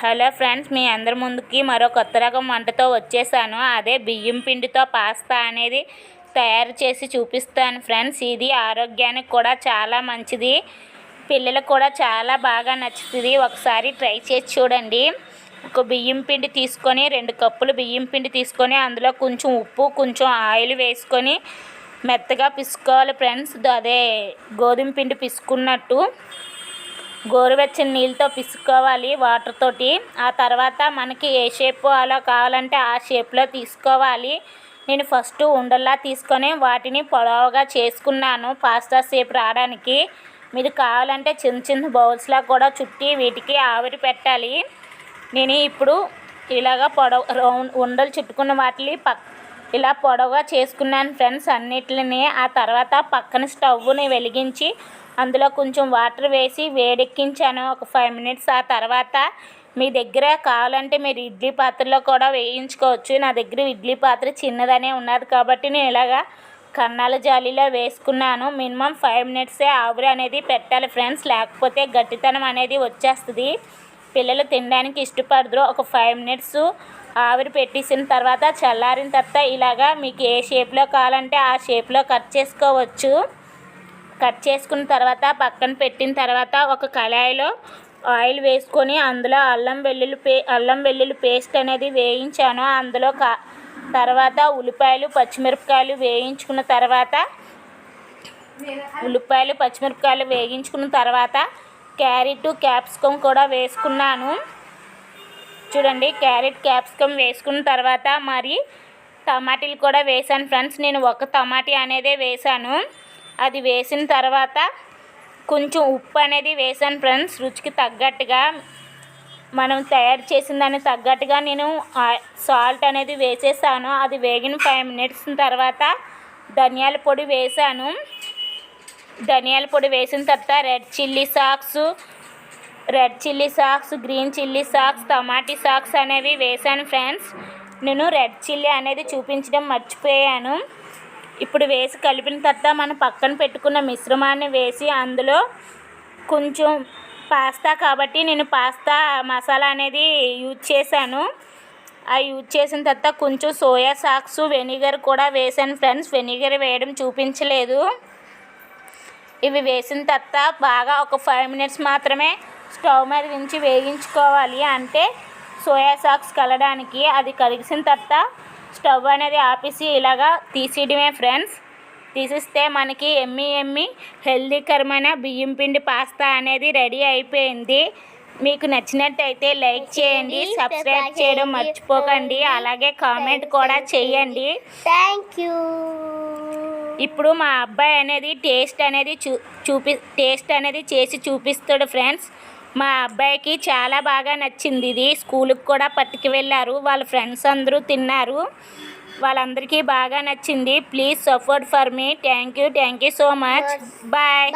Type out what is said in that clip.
Hello friends మీ అందరి ముందుకి మరో కొత్త రకం వంటతో వచ్చేసాను. అదే బియ్యం పిండితో పాస్తా అనేది తయారు చేసి చూపిస్తాను ఫ్రెండ్స్. ఇది ఆరోగ్యానికి కూడా చాలా మంచిది. పిల్లలకు కూడా చాలా బాగా నచ్చుతుంది. ఒకసారి ట్రై చేసి చూడండి. ఒక బియ్యం పిండి తీసుకొని రెండు కప్పులు బియ్యం పిండి తీసుకొని అందులో కొంచెం ఉప్పు కొంచెం ఆయిల్ వేసుకొని మెత్తగా పిసుకోవాలి ఫ్రెండ్స్. అదే గోధుమ పిండి పిసుకున్నట్టు. గోరువెచ్చని నీళ్ళతో పిసుకోవాలి వాటర్ తోటి. ఆ తర్వాత మనకి ఏ షేప్ అలా కావాలంటే ఆ షేప్లో తీసుకోవాలి. నేను ఫస్ట్ ఉండల్లా తీసుకొని వాటిని పొడవుగా చేసుకున్నాను పాస్తా షేప్ రావడానికి. మీరు కావాలంటే చిన్న చిన్న బౌల్స్లా కూడా చుట్టి వీటికి ఆవిరి పెట్టాలి. నేను ఇప్పుడు ఇలాగ పొడవు రౌండ్ ఉండలు చుట్టుకున్న వాటిని పక్క ఇలా పొడవుగా చేసుకున్నాను ఫ్రెండ్స్ అన్నిటిని ఆ తర్వాత పక్కన స్టవ్ని వెలిగించి అందులో కొంచెం వాటర్ వేసి వేడెక్కించాను ఒక ఫైవ్ మినిట్స్. ఆ తర్వాత మీ దగ్గర కావాలంటే మీరు ఇడ్లీ పాత్రలో కూడా వేయించుకోవచ్చు. నా దగ్గర ఇడ్లీ పాత్ర చిన్నదనే ఉన్నది కాబట్టి నేను ఇలాగా కన్నాల జాలీలో వేసుకున్నాను. మినిమం ఫైవ్ మినిట్సే ఆవిరి అనేది పెట్టాలి ఫ్రెండ్స్. లేకపోతే గట్టితనం అనేది వచ్చేస్తుంది. పిల్లలు తినడానికి ఇష్టపడరు ఒక ఫైవ్ మినిట్స్ ఆవిరి పెట్టేసిన తర్వాత చల్లారిన తర్వాత ఇలాగా మీకు ఏ షేప్లో కావాలంటే ఆ షేప్లో కట్ చేసుకోవచ్చు. కట్ చేసుకున్న తర్వాత పక్కన పెట్టిన తర్వాత ఒక కళాయిలో ఆయిల్ వేసుకొని అందులో అల్లం వెల్లుల్లి పే అల్లం వెల్లుల్లి పేస్ట్ అనేది వేయించాను. అందులో కా తర్వాత ఉల్లిపాయలు పచ్చిమిరపకాయలు వేయించుకున్న తర్వాత ఉల్లిపాయలు పచ్చిమిరపకాయలు వేయించుకున్న తర్వాత క్యారెట్ క్యాప్సికమ్ కూడా వేసుకున్నాను. చూడండి క్యారెట్ క్యాప్సికమ్ వేసుకున్న తర్వాత మరి టమాటీలు కూడా వేసాను ఫ్రెండ్స్. నేను ఒక టమాటీ అనేదే వేసాను అది వేసిన తర్వాత కొంచెం ఉప్పు అనేది వేసాను ఫ్రెండ్స్ రుచికి తగ్గట్టుగా. మనం తయారు చేసిన దానికి తగ్గట్టుగా నేను సాల్ట్ అనేది వేసేసాను. అది వేగిన ఫైవ్ మినిట్స్ తర్వాత ధనియాల పొడి వేసాను ధనియాల పొడి వేసిన తర్వాత red chilli socks red chilli socks green chilli socks టమాటీ socks అనేవి వేసాను ఫ్రెండ్స్. నేను రెడ్ చిల్లీ అనేది చూపించడం మర్చిపోయాను. ఇప్పుడు వేసి కలిపిన తర్వాత మనం పక్కన పెట్టుకున్న మిశ్రమాన్ని వేసి అందులో కొంచెం పాస్తా కాబట్టి నేను పాస్తా మసాలా అనేది యూజ్ చేశాను. ఆ యూజ్ చేసిన తర్వాత కొంచెం సోయా సాక్స్ వెనిగర్ కూడా వేసాను ఫ్రెండ్స్. వెనిగర్ వేయడం చూపించలేదు. ఇవి వేసిన తర్వాత బాగా ఒక ఫైవ్ మినిట్స్ మాత్రమే స్టవ్ మీద నుంచి వేగించుకోవాలి. అంటే సోయా సాక్స్ కలడానికి అది కరిగిసిన తర్వాత స్టవ్ అనేది ఆపేసి ఇలాగా తీసేయడమే ఫ్రెండ్స్ తీసిస్తే మనకి ఎమ్మి ఎమ్మి హెల్దీకరమైన బియ్యం పిండి పాస్తా అనేది రెడీ అయిపోయింది. మీకు నచ్చినట్టయితే లైక్ చేయండి సబ్స్క్రైబ్ చేయడం మర్చిపోకండి. అలాగే కామెంట్ కూడా చేయండి. థ్యాంక్ యూ ఇప్పుడు మా అబ్బాయి అనేది టేస్ట్ అనేది చూ చూపి టేస్ట్ అనేది చేసి చూపిస్తాడు ఫ్రెండ్స్. మా అబ్బాయికి చాలా బాగా నచ్చింది ఇది. స్కూల్కి కూడా పట్టుకు వెళ్ళారు. వాళ్ళ ఫ్రెండ్స్ అందరూ తిన్నారు. వాళ్ళందరికీ బాగా నచ్చింది. Please support for me. Thank you. Thank you so much. Bye.